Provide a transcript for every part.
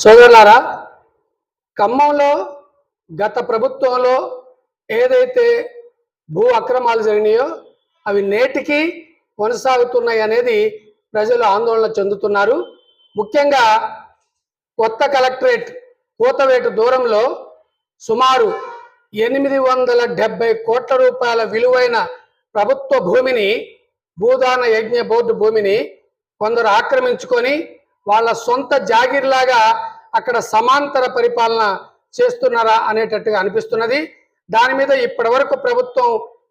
సోదరులారా ఖమ్మంలో గత ప్రభుత్వంలో ఏదైతే భూ అక్రమాలు జరిగినాయో అవి నేటికి కొనసాగుతున్నాయి అనేది ప్రజలు ఆందోళన చెందుతున్నారు. ముఖ్యంగా కొత్త కలెక్టరేట్ కూతవేటు దూరంలో సుమారు ఎనిమిది వందల డెబ్బై కోట్ల రూపాయల విలువైన ప్రభుత్వ భూమిని భూదాన యజ్ఞ బోర్డు భూమిని కొందరు ఆక్రమించుకొని వాళ్ళ సొంత జాగిర్లాగా అక్కడ సమాంతర పరిపాలన చేస్తున్నారా అనేటట్టుగా అనిపిస్తున్నది. దాని మీద ఇప్పటి వరకు ప్రభుత్వం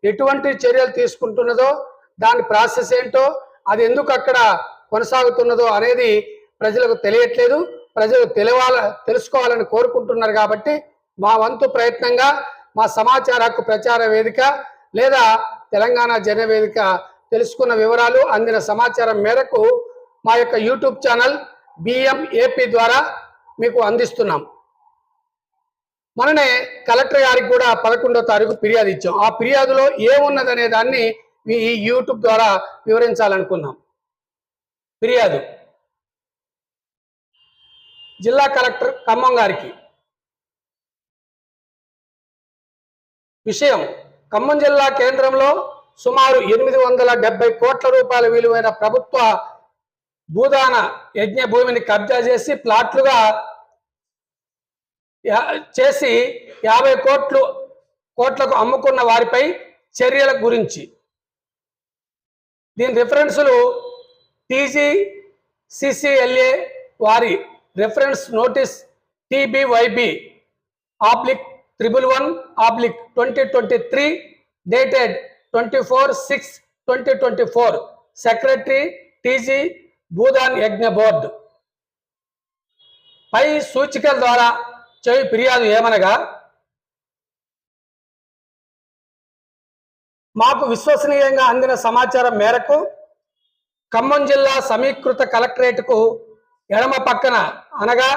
ఎటువంటి చర్యలు తీసుకుంటున్నదో దాని ప్రాసెస్ ఏంటో అది ఎందుకు అక్కడ కొనసాగుతున్నదో అనేది ప్రజలకు తెలియట్లేదు. ప్రజలు తెలియాల తెలుసుకోవాలని కోరుకుంటున్నారు కాబట్టి మా వంతు ప్రయత్నంగా మా సమాచార హక్కు ప్రచార వేదిక లేదా తెలంగాణ జన వేదిక తెలుసుకున్న వివరాలు అందిన సమాచారం మేరకు మా యొక్క యూట్యూబ్ ఛానల్ బిఎం ఏపీ ద్వారా మీకు అందిస్తున్నాం. మననే కలెక్టర్ గారికి కూడా పదకొండో తారీఖు ఫిర్యాదు ఇచ్చాం. ఆ ఫిర్యాదులో ఏమున్నదనే దాన్ని మీ ఈ యూట్యూబ్ ద్వారా వివరించాలనుకున్నాం. ఫిర్యాదు. జిల్లా కలెక్టర్ ఖమ్మం గారికి. విషయం. ఖమ్మం జిల్లా కేంద్రంలో సుమారు ఎనిమిది వందల డెబ్బై కోట్ల రూపాయల విలువైన ప్రభుత్వ భూదాన యజ్ఞ భూమిని కబ్జా చేసి ప్లాట్లుగా చేసి యాభై కోట్లు కోట్లకు అమ్ముకున్న వారిపై చర్యల గురించి. దీని రిఫరెన్సులు టీజీ సిసిఎల్ఏ వారి reference notice TBYB oblique triple one oblique twenty twenty three dated twenty four six twenty twenty four secretary TG Bhoodan Yagna board. పై సూచికల ద్వారా చెవి ఫిర్యాదు ఏమనగా? మాకు విశ్వసనీయంగా అందిన సమాచారం మేరకు ఖమ్మం జిల్లా సమీకృత కలెక్టరేట్కు ఎడమ పక్కన అనగా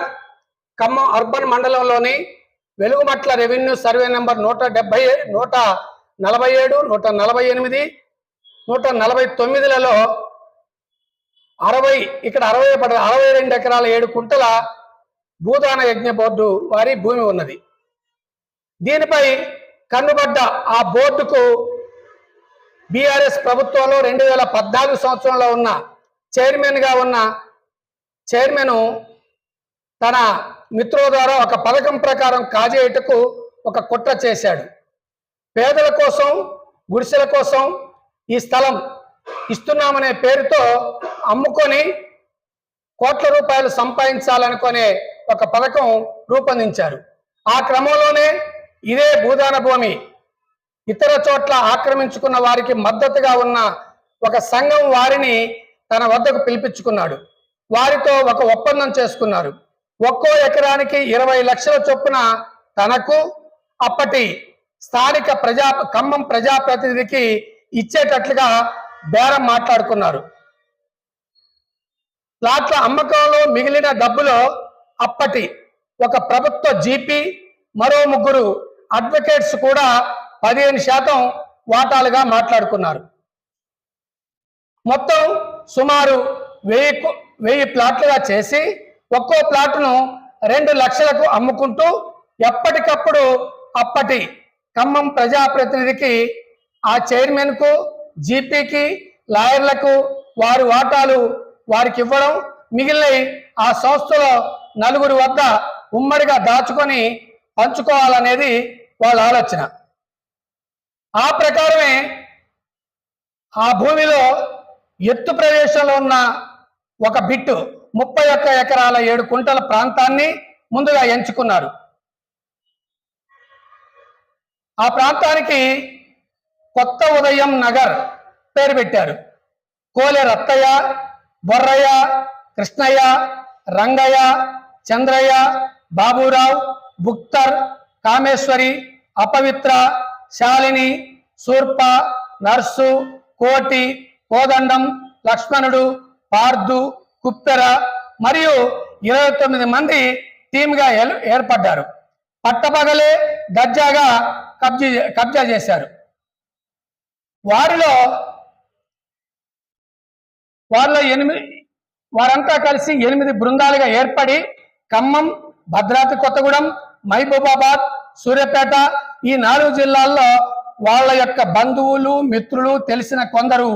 ఖమ్మం అర్బన్ మండలంలోని వెలుగుమట్ల రెవెన్యూ సర్వే నెంబర్ నూట డెబ్బై నూట నలభై ఏడు నూట నలభై ఎనిమిది నూట నలభై తొమ్మిదిలలో అరవై ఇక్కడ అరవై పడ అరవై రెండు ఎకరాల ఏడు కుంటల భూదాన యజ్ఞ బోర్డు వారి భూమి ఉన్నది. దీనిపై కన్నుబడ్డ ఆ బోర్డుకు బీఆర్ఎస్ ప్రభుత్వంలో రెండు వేల పద్నాలుగు సంవత్సరంలో ఉన్న చైర్మన్గా ఉన్న చైర్మన్ తన మిత్రుల ద్వారా ఒక పథకం ప్రకారం కాజేయుటకు ఒక కుట్ర చేశాడు. పేదల కోసం గుడిసెల కోసం ఈ స్థలం ఇస్తున్నామనే పేరుతో అమ్ముకొని కోట్ల రూపాయలు సంపాదించాలనుకునే ఒక పథకం రూపొందించారు. ఆ క్రమంలోనే ఇదే భూదాన భూమి. ఇతర చోట్ల ఆక్రమించుకున్న వారికి మద్దతుగా ఉన్న ఒక సంఘం వారిని తన వద్దకు పిలిపించుకున్నాడు. వారితో ఒక ఒప్పందం చేసుకున్నారు. ఒక్కో ఎకరానికి ఇరవై లక్షల చొప్పున తనకు అప్పటి స్థానిక ప్రజా ఖమ్మం ప్రజాప్రతినిధికి ఇచ్చేటట్లుగా బేరం మాట్లాడుకున్నారు. ప్లాట్ల అమ్మకంలో మిగిలిన డబ్బులో అప్పటి ఒక ప్రభుత్వ జీపీ మరో ముగ్గురు అడ్వకేట్స్ కూడా పదిహేను శాతం వాటాలుగా మాట్లాడుకున్నారు. మొత్తం సుమారు వెయ్యి వెయ్యి ప్లాట్లుగా చేసి ఒక్కో ప్లాట్ను రెండు లక్షలకు అమ్ముకుంటూ ఎప్పటికప్పుడు అప్పటి ఖమ్మం ప్రజాప్రతినిధికి ఆ చైర్మన్కు జీపీకి లాయర్లకు వారి వాటాలు వారికి ఇవ్వడం మిగిలిన ఆ సంస్థలో నలుగురు వద్ద ఉమ్మడిగా దాచుకొని పంచుకోవాలనేది వాళ్ళ ఆలోచన. ఆ ప్రకారమే ఆ భూమిలో ఎత్తు ప్రదేశంలో ఉన్న ఒక బిట్టు ముప్పై ఒక్క ఎకరాల ఏడు కుంటల ప్రాంతాన్ని ముందుగా ఎంచుకున్నారు. ఆ ప్రాంతానికి కొత్త ఉదయం నగర్ పేరు పెట్టారు. కోలె రత్తయ్య బొర్రయ్య కృష్ణయ్య రంగయ్య చంద్రయ్య బాబురావు బుక్తర్ కామేశ్వరి అపవిత్ర శాలిని శూర్ప నర్సు కోటి కోదండం లక్ష్మణుడు పార్దు కుప్పెర మరియు ఇరవై తొమ్మిది మంది టీమ్గా ఏర్పడ్డారు. పట్టపగలే దర్జాగా కబ్జా కబ్జా చేశారు. వారిలో వారిలో ఎనిమిది వారంతా కలిసి ఎనిమిది బృందాలుగా ఏర్పడి ఖమ్మం భద్రాద్రి కొత్తగూడెం మహబూబాబాద్ సూర్యాపేట ఈ నాలుగు జిల్లాల్లో వాళ్ళ యొక్క బంధువులు మిత్రులు తెలిసిన కొందరు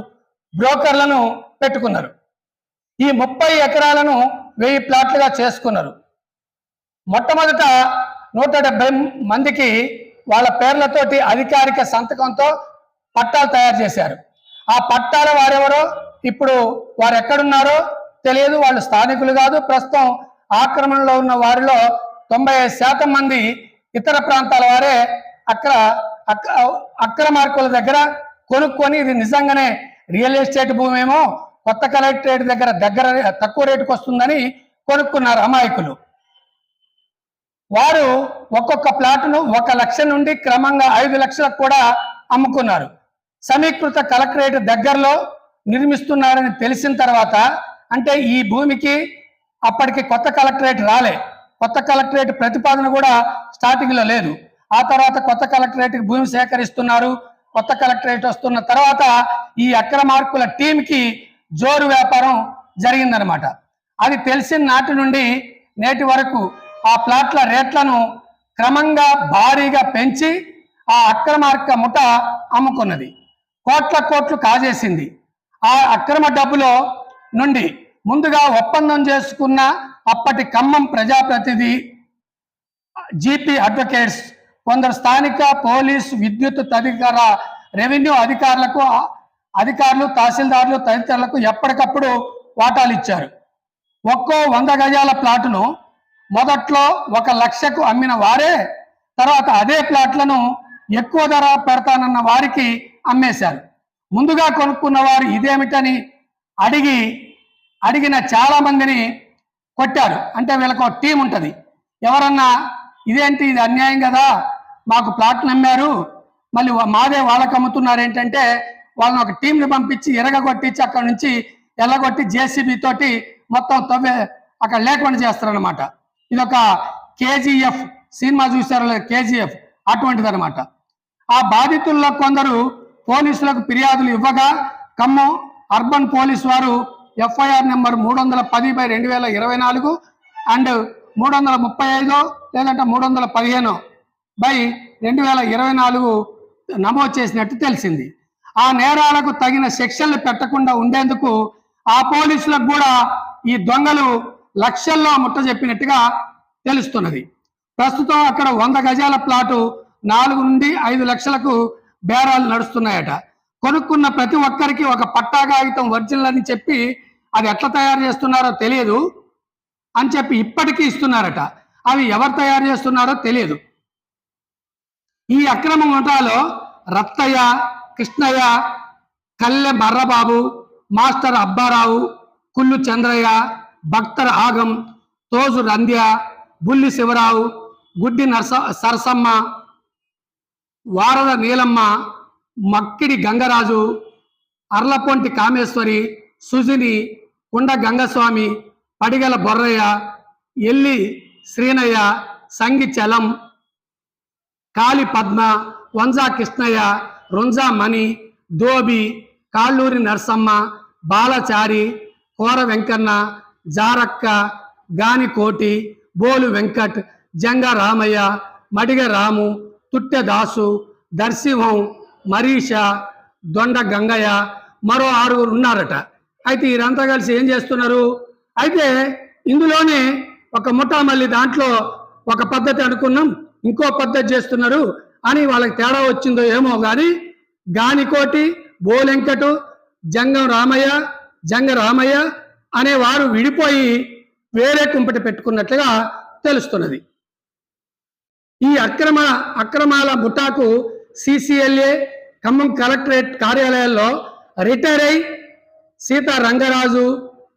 బ్రోకర్లను పెట్టుకున్నారు. ఈ ముప్పై ఎకరాలను వెయ్యి ప్లాట్లుగా చేసుకున్నారు. మొట్టమొదట నూట డెబ్బై మందికి వాళ్ళ పేర్లతోటి అధికారిక సంతకంతో పట్టాలు తయారు చేశారు. ఆ పట్టాల వారెవరో ఇప్పుడు వారు ఎక్కడున్నారో తెలియదు వాళ్ళు స్థానికులు కాదు ప్రస్తుతం ఆక్రమణలో ఉన్న వారిలో తొంభై ఐదు శాతం మంది ఇతర ప్రాంతాల వారే అక్కడ అక్రమార్కుల దగ్గర కొనుక్కొని ఇది నిజంగానే రియల్ ఎస్టేట్ భూమి ఏమో కొత్త కలెక్టరేట్ దగ్గర దగ్గర తక్కువ రేటుకు వస్తుందని కొనుక్కున్నారు అమాయకులు. వారు ఒక్కొక్క ప్లాట్ను ఒక లక్ష నుండి క్రమంగా ఐదు లక్షలకు కూడా అమ్ముకున్నారు. సమీకృత కలెక్టరేట్ దగ్గరలో నిర్మిస్తున్నారని తెలిసిన తర్వాత అంటే ఈ భూమికి అప్పటికి కొత్త కలెక్టరేట్ రాలే. కొత్త కలెక్టరేట్ ప్రతిపాదన కూడా స్టార్టింగ్లో లేదు. ఆ తర్వాత కొత్త కలెక్టరేట్ భూమి సేకరిస్తున్నారు. కొత్త కలెక్టరేట్ వస్తున్న తర్వాత ఈ అక్రమార్కుల టీంకి జోరు వ్యాపారం జరిగిందనమాట అది తెలిసిన నాటి నుండి నేటి వరకు ఆ ప్లాట్ల రేట్లను క్రమంగా భారీగా పెంచి ఆ అక్రమార్క ముఠ అమ్ముకున్నది. కోట్ల కోట్లు కాజేసింది. ఆ అక్రమ డబ్బులో నుండి ముందుగా ఒప్పందం చేసుకున్న అప్పటి ఖమ్మం ప్రజాప్రతినిధి జీపీ అడ్వకేట్స్ కొందరు స్థానిక పోలీస్ విద్యుత్ తదితర రెవెన్యూ అధికారులకు అధికారులు తహసీల్దార్లు తదితరులకు ఎప్పటికప్పుడు వాటాలు ఇచ్చారు. ఒక్కో వంద గజాల ప్లాటును మొదట్లో ఒక లక్షకు అమ్మిన వారే తర్వాత అదే ప్లాట్లను ఎక్కువ ధర పెడతానన్న వారికి అమ్మేశారు. ముందుగా కొనుక్కున్న వారు ఇదేమిటని అడిగి అడిగిన చాలా మందిని కొట్టారు. అంటే వీళ్ళకు ఒక టీం ఉంటుంది. ఎవరన్నా ఇదేంటి ఇది అన్యాయం కదా మాకు ప్లాట్లు అమ్మారు మళ్ళీ మాదే వాళ్ళకి అమ్ముతున్నారు ఏంటంటే వాళ్ళని ఒక టీంని పంపించి ఎరగగొట్టించి అక్కడ నుంచి ఎల్లగొట్టి జేసీబీ తోటి మొత్తం తవ్వే అక్కడ లేకుండా చేస్తారనమాట ఇది ఒక కేజీఎఫ్ సినిమా చూసారు కేజీఎఫ్ అటువంటిది అనమాట ఆ బాధితుల్లో కొందరు పోలీసులకు ఫిర్యాదులు ఇవ్వగా ఖమ్మం అర్బన్ పోలీస్ వారు ఎఫ్ఐఆర్ నెంబర్ మూడు వందల పది బై రెండు వేల ఇరవై నాలుగు అండ్ మూడు వందల ముప్పై ఐదు లేదంటే మూడు వందల పదిహేను బై రెండు వేల ఇరవై నాలుగు నమోదు చేసినట్టు తెలిసింది. ఆ నేరాలకు తగిన శిక్షలు పెట్టకుండా ఉండేందుకు ఆ పోలీసులకు కూడా ఈ దొంగలు లక్షల్లో ముట్ట చెప్పినట్టుగా తెలుస్తున్నది. ప్రస్తుతం అక్కడ వంద గజాల ప్లాటు నాలుగు నుండి ఐదు లక్షలకు బేరాలు నడుస్తున్నాయట. కొనుక్కున్న ప్రతి ఒక్కరికి ఒక పట్టా కాగితం ఒరిజినల్ అని చెప్పి అది ఎట్లా తయారు చేస్తున్నారో తెలియదు అని చెప్పి ఇప్పటికీ ఇస్తున్నారట. అవి ఎవరు తయారు చేస్తున్నారో తెలియదు. ఈ అక్రమ ముఠాలో రత్తయ్య కృష్ణయ్య కల్లె బర్రబాబు మాస్టర్ అబ్బారావు కుల్లు చంద్రయ్య భక్తర్ ఆగం తోజు రంధ్య బుల్లి శివరావు గుడ్డి నర్స సరసమ్మ వారద నీలమ్మ మక్కిడి గంగరాజు అర్లపొంటి కామేశ్వరి సుజిని కుండ గంగస్వామి పడిగల బొర్రయ్య ఎల్లి శ్రీనయ్య సంగి చలం కాళి పద్మ వంజా కృష్ణయ్య రుంజా మణి దోబి కాళ్ళూరి నరసమ్మ బాలచారి కోర వెంకన్న జారక్క గానికోటి బోలు వెంకట్ జంగ రామయ్య మడిగ రాము తుట్టె దాసు దర్శివం మరీష దొండ గంగయ్య మరో ఆరుగురు ఉన్నారట. అయితే వీరంతా కలిసి ఏం చేస్తున్నారు? అయితే ఇందులోనే ఒక ముఠా మళ్ళీ దాంట్లో ఒక పద్ధతి అనుకున్నాం. ఇంకో పద్ధతి చేస్తున్నారు. అని వాళ్ళకి తేడా వచ్చిందో ఏమో కానీ గానికోటి బోలెంకటు జంగం రామయ్య జంగ రామయ్య అనే వారు విడిపోయి వేరే కుంపటి పెట్టుకున్నట్లుగా తెలుస్తున్నది. ఈ అక్రమ అక్రమాల ముఠాకు సిసిఎల్ఏ ఖమ్మం కలెక్టరేట్ కార్యాలయాల్లో రిటైర్ అయి సీతా రంగరాజు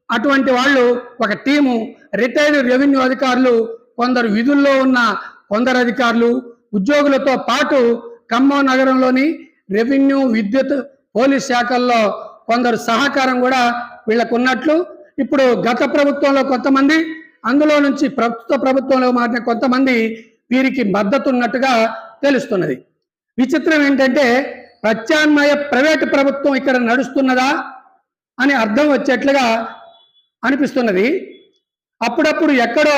అటువంటి వాళ్ళు ఒక టీము రిటైర్డ్ రెవెన్యూ అధికారులు కొందరు విధుల్లో ఉన్న కొందరు అధికారులు ఉద్యోగులతో పాటు ఖమ్మం నగరంలోని రెవెన్యూ విద్యుత్ పోలీస్ శాఖల్లో కొందరు సహకారం కూడా వీళ్ళకు ఉన్నట్లు ఇప్పుడు గత ప్రభుత్వంలో కొంతమంది అందులో నుంచి ప్రస్తుత ప్రభుత్వంలో మారిన కొంతమంది వీరికి మద్దతు ఉన్నట్టుగా తెలుస్తున్నది. విచిత్రం ఏంటంటే ప్రత్యామ్నాయ ప్రైవేటు ప్రభుత్వం ఇక్కడ నడుస్తున్నదా అని అర్థం వచ్చేట్లుగా అనిపిస్తున్నది. అప్పుడప్పుడు ఎక్కడో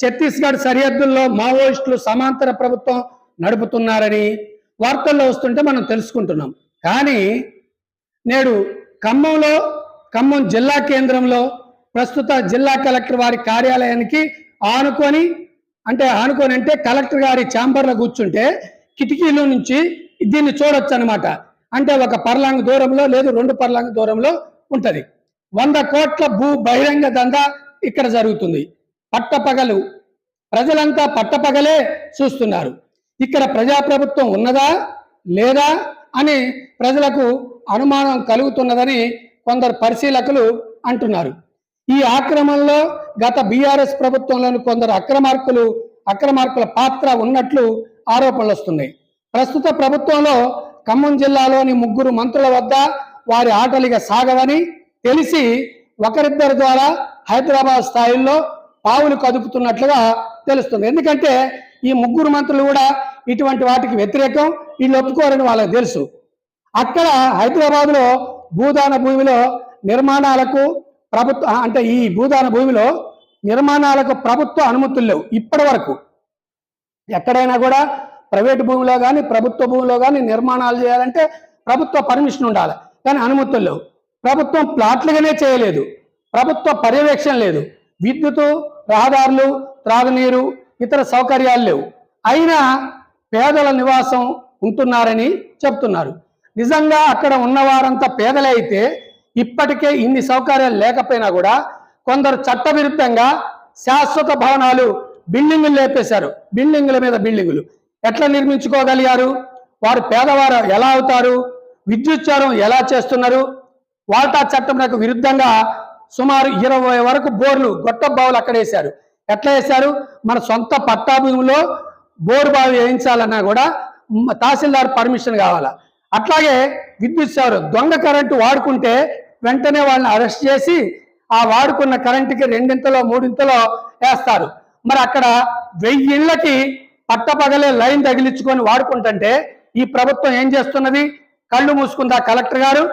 ఛత్తీస్గఢ్ సరిహద్దుల్లో మావోయిస్టులు సమాంతర ప్రభుత్వం నడుపుతున్నారని వార్తల్లో వస్తుంటే మనం తెలుసుకుంటున్నాం. కానీ నేడు ఖమ్మంలో ఖమ్మం జిల్లా కేంద్రంలో ప్రస్తుత జిల్లా కలెక్టర్ వారి కార్యాలయానికి ఆనుకొని అంటే ఆనుకొని అంటే కలెక్టర్ గారి ఛాంబర్లో కూర్చుంటే కిటికీలో నుంచి దీన్ని చూడొచ్చు అనమాట అంటే ఒక పర్లాంగ్ దూరంలో లేదు రెండు పర్లాంగ్ దూరంలో ఉంటది. వంద కోట్ల భూ బహిరంగ దందా ఇక్కడ జరుగుతుంది. పట్టపగలు. ప్రజలంతా పట్టపగలే చూస్తున్నారు. ఇక్కడ ప్రజాప్రభుత్వం ఉన్నదా? లేదా? అని ప్రజలకు అనుమానం కలుగుతున్నదని కొందరు పరిశీలకులు అంటున్నారు. ఈ ఆక్రమణలో గత బీఆర్ఎస్ ప్రభుత్వంలోని కొందరు అక్రమార్కులు అక్రమార్కుల పాత్ర ఉన్నట్లు ఆరోపణలు వస్తున్నాయి ప్రస్తుత ప్రభుత్వంలో ఖమ్మం జిల్లాలోని ముగ్గురు మంత్రుల వద్ద వారి ఆటలిక సాగవని తెలిసి ఒకరిద్దరి ద్వారా హైదరాబాద్ స్థాయిలో పావులు కదుపుతున్నట్లుగా తెలుస్తుంది. ఎందుకంటే ఈ ముగ్గురు మంత్రులు కూడా ఇటువంటి వాటికి వ్యతిరేకం వీళ్ళు ఒప్పుకోరని వాళ్ళకి తెలుసు. అక్కడ హైదరాబాద్లో భూదాన భూమిలో నిర్మాణాలకు ప్రభుత్వ అంటే ఈ భూదాన భూమిలో నిర్మాణాలకు ప్రభుత్వ అనుమతులు లేవు ఇప్పటి వరకు. ఎక్కడైనా కూడా ప్రైవేట్ భూమిలో కానీ ప్రభుత్వ భూమిలో కానీ నిర్మాణాలు చేయాలంటే ప్రభుత్వ పర్మిషన్ ఉండాలి. కానీ అనుమతులు లేవు. ప్రభుత్వం ప్లాట్లుగానే చేయలేదు. ప్రభుత్వ పర్యవేక్షణ లేదు. విద్యుత్ రహదారులు త్రాగునీరు ఇతర సౌకర్యాలు లేవు. అయినా పేదల నివాసం ఉంటున్నారని చెప్తున్నారు. నిజంగా అక్కడ ఉన్నవారంతా పేదలే అయితే ఇప్పటికే ఇన్ని సౌకర్యాలు లేకపోయినా కూడా కొందరు చట్టవిరుద్ధంగా శాశ్వత భవనాలు బిల్డింగులు లేపేశారు. బిల్డింగుల మీద బిల్డింగులు. ఎట్లా నిర్మించుకోగలిగారు వారు పేదవారు ఎలా అవుతారు? విద్యుచ్చారం ఎలా చేస్తున్నారు? వాటా చట్టంకు విరుద్ధంగా సుమారు ఇరవై వరకు బోర్లు గొట్ట బావులు అక్కడ వేశారు. ఎట్లా వేశారు? మన సొంత పట్టా భూమిలో బోరు బావి వేయించాలన్నా కూడా తహసీల్దార్ పర్మిషన్ కావాలా? అట్లాగే విద్యుత్ సేవలు దొంగ కరెంటు వాడుకుంటే వెంటనే వాళ్ళని అరెస్ట్ చేసి ఆ వాడుకున్న కరెంటుకి రెండింతలో మూడింతలో వేస్తారు. మరి అక్కడ వెయ్యి ఇళ్ళకి పట్టపగలే లైన్ తగిలించుకొని వాడుకుంటుంటే ఈ ప్రభుత్వం ఏం చేస్తున్నది? కళ్ళు మూసుకుందా కలెక్టర్ గారు?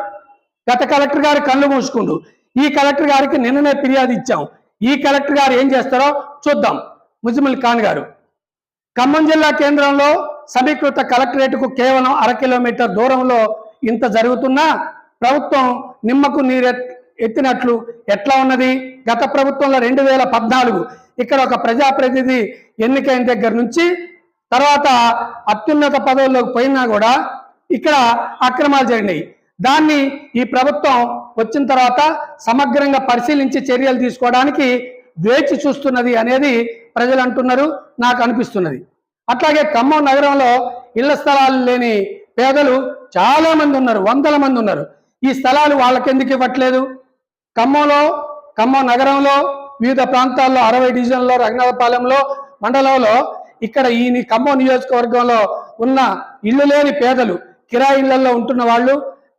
గత కలెక్టర్ గారు కళ్ళు మూసుకుండు. ఈ కలెక్టర్ గారికి నిన్ననే ఫిర్యాదు ఇచ్చాం. ఈ కలెక్టర్ గారు ఏం చేస్తారో చూద్దాం. ముజిముల్ ఖాన్ గారు ఖమ్మం జిల్లా కేంద్రంలో సమీకృత కలెక్టరేట్కు కేవలం అర కిలోమీటర్ దూరంలో ఇంత జరుగుతున్నా ప్రభుత్వం నిమ్మకు నీరు ఎత్తినట్లు ఎట్లా ఉన్నది? గత ప్రభుత్వంలో రెండు వేల పద్నాలుగు ఇక్కడ ఒక ప్రజాప్రతినిధి ఎన్నికైన దగ్గర నుంచి తర్వాత అత్యున్నత పదవుల్లోకి పోయినా కూడా ఇక్కడ అక్రమాలు జరిగినాయి. దాన్ని ఈ ప్రభుత్వం వచ్చిన తర్వాత సమగ్రంగా పరిశీలించి చర్యలు తీసుకోవడానికి వేచి చూస్తున్నది అనేది ప్రజలు అంటున్నారు నాకు అనిపిస్తున్నది. అట్లాగే ఖమ్మం నగరంలో ఇళ్ళ స్థలాలు లేని పేదలు చాలామంది ఉన్నారు వందల మంది ఉన్నారు. ఈ స్థలాలు వాళ్ళకెందుకు ఇవ్వట్లేదు? ఖమ్మంలో ఖమ్మం నగరంలో వివిధ ప్రాంతాల్లో అరవై డివిజన్లో రఘునాథపాలెంలో మండలంలో ఇక్కడ ఈ ఖమ్మం నియోజకవర్గంలో ఉన్న ఇల్లు లేని పేదలు కిరాయి ఇళ్ళలో ఉంటున్న వాళ్ళు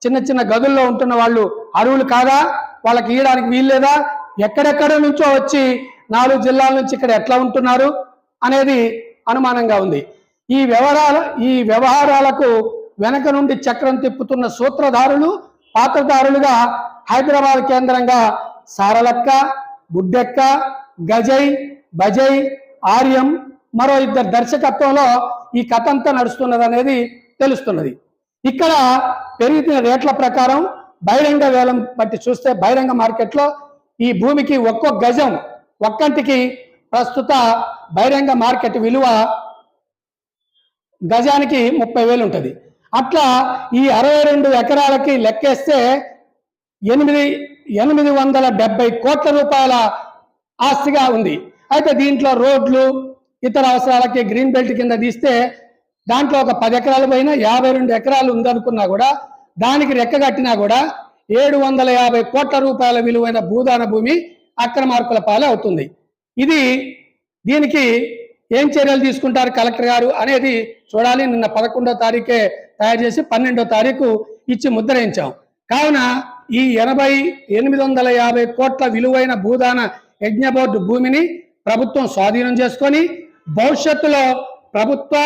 చిన్న చిన్న గదుల్లో ఉంటున్న వాళ్ళు అరువులు కాదా? వాళ్ళకి ఇవ్వడానికి వీల్లేదా? ఎక్కడెక్కడ నుంచో వచ్చి నాలుగు జిల్లాల నుంచి ఇక్కడ ఎట్లా ఉంటున్నారు అనేది అనుమానంగా ఉంది. ఈ వ్యవహారాల ఈ వ్యవహారాలకు వెనక నుండి చక్రం తిప్పుతున్న సూత్రధారులు పాత్రధారులుగా హైదరాబాద్ కేంద్రంగా సారలక్క బుడ్డెక్క గజై బజయ్ ఆర్యం మరో ఇద్దరు దర్శకత్వంలో ఈ కథ అంతా నడుస్తున్నది అనేది తెలుస్తున్నది. ఇక్కడ పెరుగుతున్న రేట్ల ప్రకారం బహిరంగ వేలం బట్టి చూస్తే బహిరంగ మార్కెట్లో ఈ భూమికి ఒక్కొక్క గజం ఒక్కంటికి ప్రస్తుత బహిరంగ మార్కెట్ విలువ గజానికి ముప్పై వేలు ఉంటుంది. అట్లా ఈ అరవై రెండు ఎకరాలకి లెక్కేస్తే ఎనిమిది ఎనిమిది వందల డెబ్బై కోట్ల రూపాయల ఆస్తిగా ఉంది. అయితే దీంట్లో రోడ్లు ఇతర అవసరాలకి గ్రీన్ బెల్ట్ కింద తీస్తే దాంట్లో ఒక పది ఎకరాల పైన యాభై రెండు ఎకరాలు ఉందనుకున్నా కూడా దానికి రెక్క కట్టినా కూడా ఏడు వందల యాభై కోట్ల రూపాయల విలువైన భూదాన భూమి అక్రమార్కుల పాలే అవుతుంది. ఇది దీనికి ఏం చర్యలు తీసుకుంటారు కలెక్టర్ గారు అనేది చూడాలి. నిన్న పదకొండో తారీఖే తయారు చేసి పన్నెండో తారీఖు ఇచ్చి ముద్రించాం కావున ఈ ఎనభై ఎనిమిది వందల యాభై కోట్ల విలువైన భూదాన యజ్ఞ బోర్డు భూమిని ప్రభుత్వం స్వాధీనం చేసుకొని భవిష్యత్తులో ప్రభుత్వ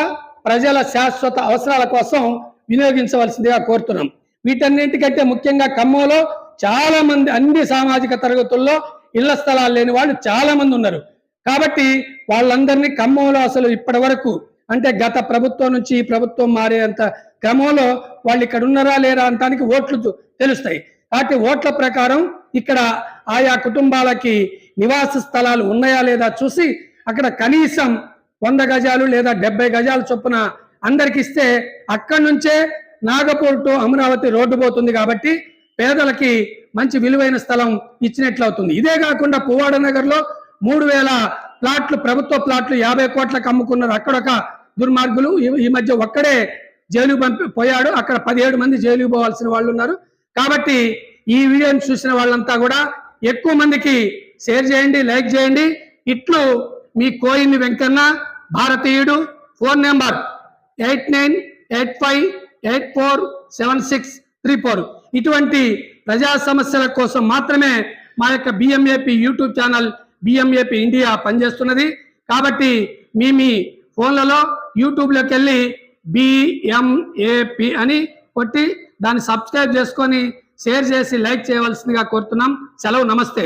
ప్రజల శాశ్వత అవసరాల కోసం వినియోగించవలసిందిగా కోరుతున్నాం. వీటన్నింటికంటే ముఖ్యంగా ఖమ్మంలో చాలా మంది అన్ని సామాజిక తరగతుల్లో ఇళ్ళ స్థలాలు లేని వాళ్ళు చాలా మంది ఉన్నారు. కాబట్టి వాళ్ళందరినీ ఖమ్మంలో అసలు ఇప్పటి వరకు అంటే గత ప్రభుత్వం నుంచి ఈ ప్రభుత్వం మారేంత క్రమంలో వాళ్ళు ఇక్కడ ఉన్నారా లేరా అంటానికి ఓట్లు తెలుస్తాయి. కాబట్టి ఓట్ల ప్రకారం ఇక్కడ ఆయా కుటుంబాలకి నివాస స్థలాలు ఉన్నాయా లేదా చూసి అక్కడ కనీసం వంద గజాలు లేదా డెబ్బై గజాలు చొప్పున అందరికి ఇస్తే అక్కడి నుంచే నాగపూర్ టు అమరావతి రోడ్డు పోతుంది కాబట్టి పేదలకి మంచి విలువైన స్థలం ఇచ్చినట్లు అవుతుంది. ఇదే కాకుండా పువ్వాడ నగర్లో మూడు వేల ప్లాట్లు ప్రభుత్వ ప్లాట్లు యాభై కోట్లకు అమ్ముకున్నారు. అక్కడొక దుర్మార్గులు. ఈ- మధ్య ఒక్కడే జైలు పంపి పోయాడు. అక్కడ పదిహేడు మంది జైలుకి పోవాల్సిన వాళ్ళు ఉన్నారు కాబట్టి ఈ వీడియోని చూసిన వాళ్ళంతా కూడా ఎక్కువ మందికి షేర్ చేయండి లైక్ చేయండి. ఇట్లు మీ కోయిని వెంకన్న భారతీయుడు phone number eight nine eight five eight four seven six three four. ఇటువంటి ప్రజా సమస్యల కోసం మాత్రమే మా యొక్క BMAP YouTube channel BMAP India పనిచేస్తున్నది. కాబట్టి మీ మీ ఫోన్లలో యూట్యూబ్లోకి వెళ్ళి బిఎంఏపి అని కొట్టి దాన్ని సబ్స్క్రైబ్ చేసుకొని షేర్ చేసి లైక్ చేయవలసిందిగా కోరుతున్నాం. సెలవు. నమస్తే.